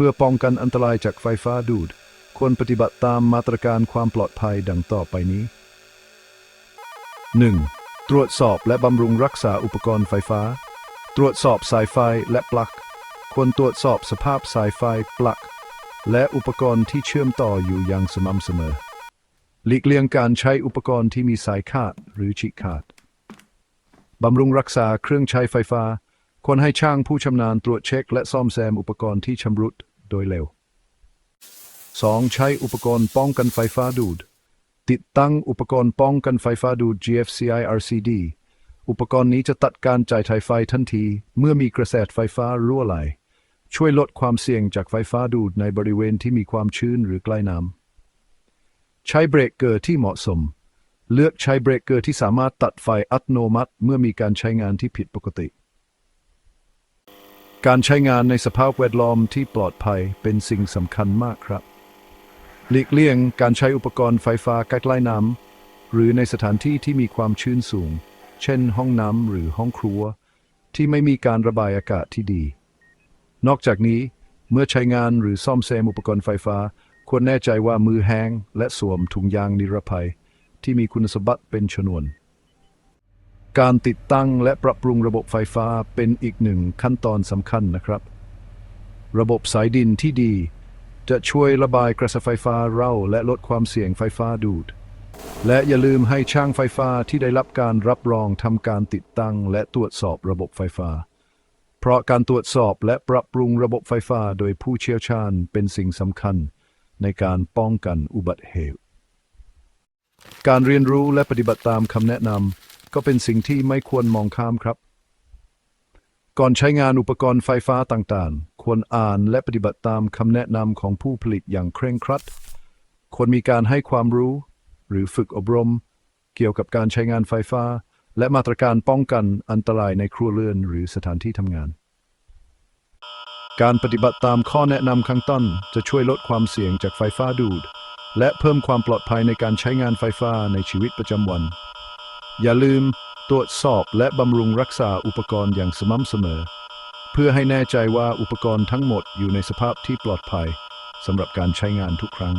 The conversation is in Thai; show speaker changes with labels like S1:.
S1: พื่อป้องกันอันตรายจากไฟฟ้าดูด ควรปฏิบัติตามมาตรการความปลอดภัยดังต่อไปนี้ 1. ตรวจสอบและบำรุงรักษาอุปกรณ์ไฟฟ้า ตรวจสอบสายไฟและปลั๊กควรตรวจสอบสภาพสายไฟปลั๊กและอุปกรณ์ที่เชื่อมต่ออยู่อย่างสม่ำเสมอ หลีกเลี่ยงการใช้อุปกรณ์ที่มีสายขาดหรือฉีกขาด บำรุงรักษาเครื่องใช้ไฟฟ้า ควรให้ช่างผู้ชำนาญตรวจเช็คและซ่อมแซมอุปกรณ์ที่ชำรุด โดยเร็ว 2. ใช้อุปกรณ์ป้องกันไฟฟ้าดูด ติดตั้งอุปกรณ์ป้องกันไฟฟ้าดูด GFCI RCD อุปกรณ์นี้จะตัดการจ่ายไฟทันที เมื่อมีกระแสไฟฟ้ารั่วไหล ช่วยลดความเสี่ยงจากไฟฟ้าดูดในบริเวณที่มีความชื้นหรือใกล้น้ำใช้เบรกเกอร์ที่เหมาะสม เลือกใช้เบรกเกอร์ที่สามารถตัดไฟอัตโนมัติ เมื่อมีการใช้งานที่ผิดปกติ การใช้งานในสภาพแวดล้อมที่ปลอดภัยเป็นสิ่งสำคัญมากครับ หลีกเลี่ยงการใช้อุปกรณ์ไฟฟ้าใกล้ๆน้ำหรือในสถานที่ที่มีความชื้นสูง เช่น ห้องน้ำหรือห้องครัว ที่ไม่มีการระบายอากาศที่ดี นอกจากนี้เมื่อใช้งานหรือซ่อมแซมอุปกรณ์ไฟฟ้า ควรแน่ใจว่ามือแห้งและสวมถุงยางนิรภัย ที่มีคุณสมบัติเป็นชนวน การติดตั้งและปรับปรุงระบบไฟฟ้าเป็นอีกหนึ่งขั้นตอนสำคัญนะครับ ระบบสายดินที่ดี จะช่วยระบายกระแสไฟฟ้าเร่าและลดความเสี่ยงไฟฟ้าดูด และอย่าลืมให้ช่างไฟฟ้าที่ได้รับการรับรองทำการติดตั้ง และตรวจสอบระบบไฟฟ้า เพราะการตรวจสอบและปรับปรุงระบบไฟฟ้าโดยผู้เชี่ยวชาญเป็นสิ่งสำคัญ ในการป้องกันอุบัติเหตุ การเรียนรู้และปฏิบัติตามคำแนะนำ ก็เป็นสิ่งที่ไม่ควรมองข้ามครับ ก่อนใช้งานอุปกรณ์ไฟฟ้าต่างๆ ควรอ่านและปฏิบัติตามคำแนะนำของผู้ผลิตอย่างเคร่งครัด ควรมีการให้ความรู้ หรือฝึกอบรม เกี่ยวกับการใช้งานไฟฟ้า และมาตรการป้องกันอันตรายในครัวเรือนหรือสถานที่ทำงาน การปฏิบัติตามข้อแนะนำข้างต้นจะช่วยลดความเสี่ยงจากไฟฟ้าดูด และเพิ่มความปลอดภัยในการใช้งานไฟฟ้าในชีวิตประจำวัน อย่าลืมตรวจสอบและบำรุงรักษาอุปกรณ์อย่างสม่ำเสมอ เพื่อให้แน่ใจว่าอุปกรณ์ทั้งหมดอยู่ในสภาพที่ปลอดภัยสำหรับการใช้งานทุกครั้ง